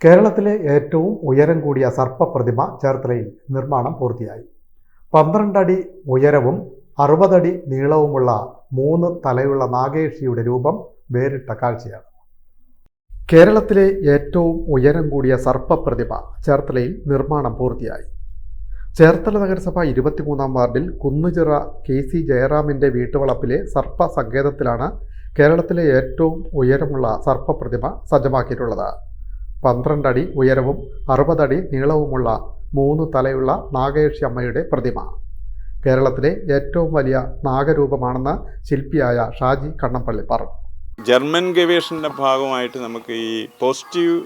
കേരളത്തിലെ ഏറ്റവും ഉയരം കൂടിയ സർപ്പപ്രതിമ ചേർത്തലയിൽ നിർമ്മാണം പൂർത്തിയായി. പന്ത്രണ്ടടി ഉയരവും അറുപതടി നീളവുമുള്ള മൂന്ന് തലയുള്ള നാഗേഷിയുടെ രൂപം വേറിട്ട കാഴ്ചയാണ്. കേരളത്തിലെ ഏറ്റവും ഉയരം കൂടിയ സർപ്പപ്രതിമ ചേർത്തലയിൽ നിർമ്മാണം പൂർത്തിയായി. ചേർത്തല നഗരസഭ ഇരുപത്തിമൂന്നാം വാർഡിൽ കുന്നുചിറ കെ സി ജയറാമിന്റെ വീട്ടുവളപ്പിലെ സർപ്പ സങ്കേതത്തിലാണ് കേരളത്തിലെ ഏറ്റവും ഉയരമുള്ള സർപ്പപ്രതിമ സജ്ജമാക്കിയിട്ടുള്ളത്. പന്ത്രണ്ടടി ഉയരവും അറുപതടി നീളവുമുള്ള മൂന്ന് തലയുള്ള നാഗേഷി അമ്മയുടെ പ്രതിമ. കേരളത്തിലെ ഏറ്റവും വലിയ നാഗരൂപമാണെന്ന് ശില്പിയായ ഷാജി കണ്ണമ്പള്ളി പറഞ്ഞു. ജർമ്മൻ ഗവേഷണന്റെ ഭാഗമായിട്ട് നമുക്ക് ഈ പോസിറ്റീവ്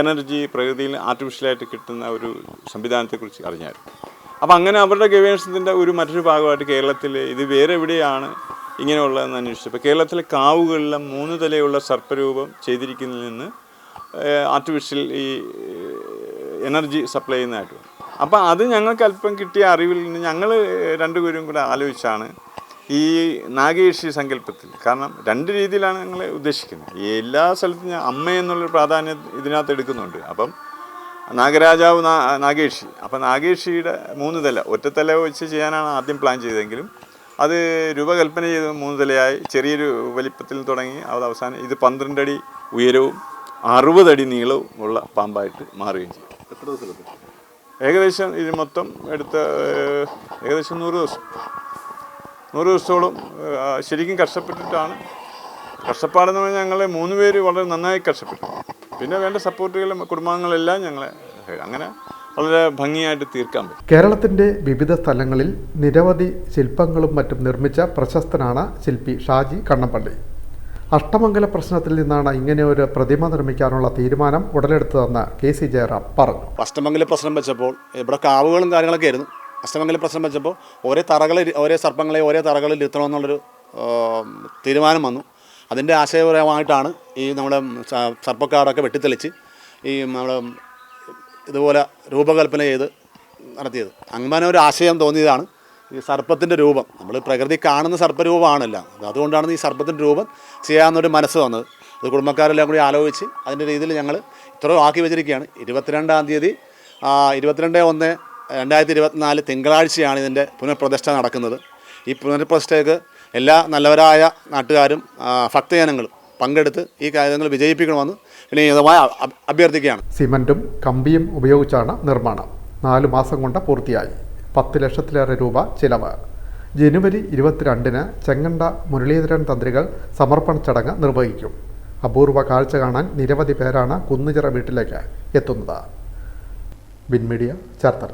എനർജി പ്രകൃതിയിൽ ആർട്ടിഫിഷ്യലായിട്ട് കിട്ടുന്ന ഒരു സംവിധാനത്തെക്കുറിച്ച് അറിഞ്ഞായിരുന്നു. അപ്പോൾ അങ്ങനെ അവരുടെ ഗവേഷണത്തിന്റെ ഒരു മറ്റൊരു ഭാഗമായിട്ട് കേരളത്തിൽ ഇത് വേറെ എവിടെയാണ് ഇങ്ങനെയുള്ളതെന്ന് അന്വേഷിച്ചപ്പോൾ കേരളത്തിലെ കാവുകളിലെ മൂന്ന് തലയുള്ള സർപ്പരൂപം ചെയ്തിരിക്കുന്നതിൽ നിന്ന് ആർട്ടിഫിഷ്യൽ ഈ എനർജി സപ്ലൈ ചെയ്യുന്നതായിട്ട് അപ്പോൾ അത് ഞങ്ങൾക്ക് അല്പം കിട്ടിയ അറിവിൽ നിന്ന് ഞങ്ങൾ രണ്ടുപേരും കൂടെ ആലോചിച്ചാണ് ഈ നാഗേഷി സങ്കല്പത്തിൽ. കാരണം രണ്ട് രീതിയിലാണ് ഞങ്ങൾ ഉദ്ദേശിക്കുന്നത്. എല്ലാ സ്ഥലത്തും ഞാൻ അമ്മ എന്നുള്ളൊരു പ്രാധാന്യം ഇതിനകത്ത് എടുക്കുന്നുണ്ട്. അപ്പം നാഗരാജാവ് നാഗേഷി. അപ്പം നാഗേഷിയുടെ മൂന്ന് തല ഒറ്റത്തല വെച്ച് ചെയ്യാനാണ് ആദ്യം പ്ലാൻ ചെയ്തതെങ്കിലും അത് രൂപകൽപ്പന ചെയ്ത് മൂന്ന് തലയായി ചെറിയൊരു വലിപ്പത്തിൽ തുടങ്ങി അത് അവസാനം ഇത് പന്ത്രണ്ടടി ഉയരവും അറുപതടി നീളവും ഉള്ള പാമ്പായിട്ട് മാറുകയും ചെയ്യും. എത്ര ദിവസം ഏകദേശം ഇത് മൊത്തം എടുത്ത ഏകദേശം നൂറ് ദിവസം. നൂറ് ദിവസത്തോളം ശരിക്കും കഷ്ടപ്പെട്ടിട്ടാണ്. കഷ്ടപ്പാടെന്ന് പറഞ്ഞാൽ ഞങ്ങളെ മൂന്ന് പേര് വളരെ നന്നായി കഷ്ടപ്പെട്ടു. പിന്നെ വേണ്ട സപ്പോർട്ടുകളും കുടുംബാംഗങ്ങളെല്ലാം ഞങ്ങളെ അങ്ങനെ വളരെ ഭംഗിയായിട്ട് തീർക്കാൻ പറ്റും. കേരളത്തിന്റെ വിവിധ സ്ഥലങ്ങളിൽ നിരവധി ശില്പങ്ങളും മറ്റും നിർമ്മിച്ച പ്രശസ്തനാണ് ശില്പി ഷാജി കണ്ണമ്പള്ളി അഷ്ടമംഗല പ്രശ്നത്തിൽ നിന്നാണ് ഇങ്ങനെ ഒരു പ്രതിമ നിർമ്മിക്കാനുള്ള തീരുമാനം ഉടലെടുത്തതെന്ന് കെ സി ജയറാം പറഞ്ഞു. അഷ്ടമംഗല പ്രശ്നം വെച്ചപ്പോൾ ഇവിടെ കാവുകളും കാര്യങ്ങളൊക്കെ ആയിരുന്നു. അഷ്ടമംഗല പ്രശ്നം വെച്ചപ്പോൾ ഓരോ തറകളിൽ ഓരോ സർപ്പങ്ങളെ ഓരോ തറകളിൽ ഇരുത്തണമെന്നുള്ളൊരു തീരുമാനം വന്നു. അതിന്റെ ആശയപരമായിട്ടാണ് ഈ നമ്മുടെ സർപ്പക്കാടൊക്കെ വെട്ടിത്തെളിച്ച് ഈ നമ്മുടെ ഇതുപോലെ രൂപകൽപ്പന ചെയ്ത് നടത്തിയത്. അങ്ങനെ ഒരു ആശയം തോന്നിയതാണ്. ഈ സർപ്പത്തിന്റെ രൂപം. നമ്മൾ പ്രകൃതി കാണുന്ന സർപ്പരൂപമാണല്ല. അതുകൊണ്ടാണ് ഈ സർപ്പത്തിന്റെ രൂപം ചെയ്യാമെന്നൊരു മനസ്സ് വന്നത്. അത് കുടുംബക്കാരെല്ലാം കൂടി ആലോചിച്ച് അതിന്റെ രീതിയിൽ ഞങ്ങൾ ഇത്രയും ആക്കി വെച്ചിരിക്കുകയാണ്. ഇരുപത്തിരണ്ടാം തീയതി ഇരുപത്തിരണ്ട് ഒന്ന് രണ്ടായിരത്തി ഇരുപത്തിനാല് തിങ്കളാഴ്ചയാണ് ഇതിന്റെ പുനഃപ്രതിഷ്ഠ നടക്കുന്നത്. ഈ പുനഃപ്രതിഷ്ഠയ്ക്ക് എല്ലാ നല്ലവരായ നാട്ടുകാരും ഭക്തജനങ്ങളും പങ്കെടുത്ത് ഈ കാര്യങ്ങൾ വിജയിപ്പിക്കണമെന്ന് വിനീതമായി അഭ്യർത്ഥിക്കുകയാണ്. സിമന്റും കമ്പിയും ഉപയോഗിച്ചാണ് നിർമ്മാണം. നാല് മാസം കൊണ്ട് പൂർത്തിയായി. പത്ത് ലക്ഷത്തിലേറെ രൂപ ചിലവ്. ജനുവരി ഇരുപത്തിരണ്ടിന് ചെങ്ങണ്ട മുരളീധരൻ തന്ത്രികൾ സമർപ്പണ ചടങ്ങ് നിർവഹിക്കും. അപൂർവ കാഴ്ച കാണാൻ നിരവധി പേരാണ് കുന്നുചിറ വീട്ടിലേക്ക് എത്തുന്നത്. ബിൻമീഡിയ ചേർത്തല.